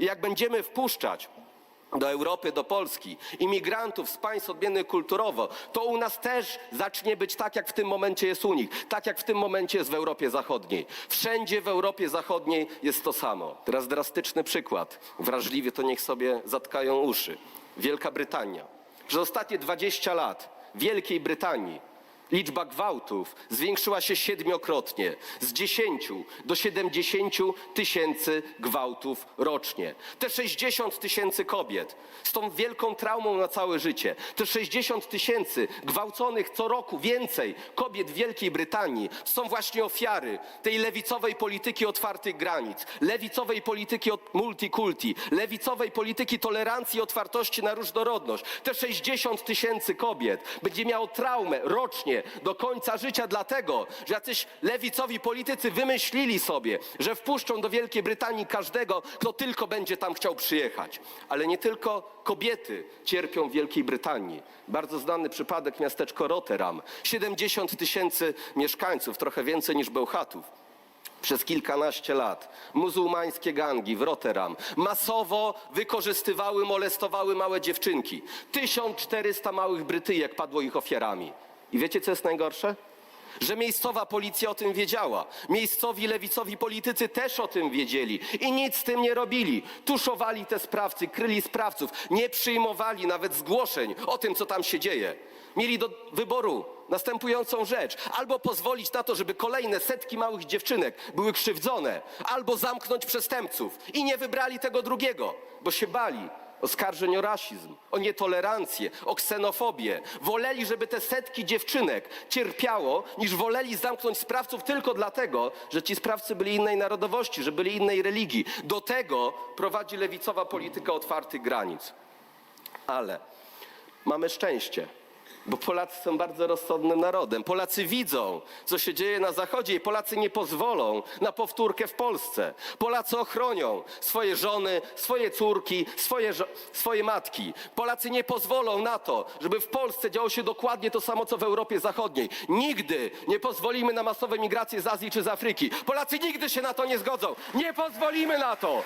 I jak będziemy wpuszczać do Europy, do Polski imigrantów z państw odmiennych kulturowo, to u nas też zacznie być tak, jak w tym momencie jest u nich, tak jak w tym momencie jest w Europie Zachodniej. Wszędzie w Europie Zachodniej jest to samo. Teraz drastyczny przykład. Wrażliwie to niech sobie zatkają uszy. Wielka Brytania. Przez ostatnie 20 lat Wielkiej Brytanii Liczba gwałtów zwiększyła się siedmiokrotnie, z 10 do 70 tysięcy gwałtów rocznie. Te 60 tysięcy kobiet z tą wielką traumą na całe życie, te 60 tysięcy gwałconych co roku więcej kobiet w Wielkiej Brytanii są właśnie ofiary tej lewicowej polityki otwartych granic, lewicowej polityki multikulti, lewicowej polityki tolerancji i otwartości na różnorodność. Te 60 tysięcy kobiet będzie miało traumę rocznie do końca życia, dlatego że jacyś lewicowi politycy wymyślili sobie, że wpuszczą do Wielkiej Brytanii każdego, kto tylko będzie tam chciał przyjechać. Ale nie tylko kobiety cierpią w Wielkiej Brytanii. Bardzo znany przypadek miasteczko Rotterdam. 70 tysięcy mieszkańców, trochę więcej niż Bełchatów przez kilkanaście lat muzułmańskie gangi w Rotterdam masowo wykorzystywały, molestowały małe dziewczynki. 1400 małych Brytyjek padło ich ofiarami. I wiecie, co jest najgorsze? Że miejscowa policja o tym wiedziała. Miejscowi lewicowi politycy też o tym wiedzieli i nic z tym nie robili. Tuszowali te sprawcy, kryli sprawców, nie przyjmowali nawet zgłoszeń o tym, co tam się dzieje. Mieli do wyboru następującą rzecz: albo pozwolić na to, żeby kolejne setki małych dziewczynek były krzywdzone, albo zamknąć przestępców. I nie wybrali tego drugiego, bo się bali oskarżeń o rasizm, o nietolerancję, o ksenofobię. Woleli, żeby te setki dziewczynek cierpiało, niż woleli zamknąć sprawców tylko dlatego, że ci sprawcy byli innej narodowości, że byli innej religii. Do tego prowadzi lewicowa polityka otwartych granic. Ale mamy szczęście, bo Polacy są bardzo rozsądnym narodem. Polacy widzą, co się dzieje na Zachodzie i Polacy nie pozwolą na powtórkę w Polsce. Polacy ochronią swoje żony, swoje córki, swoje, swoje matki. Polacy nie pozwolą na to, żeby w Polsce działo się dokładnie to samo, co w Europie Zachodniej. Nigdy nie pozwolimy na masowe migracje z Azji czy z Afryki. Polacy nigdy się na to nie zgodzą. Nie pozwolimy na to.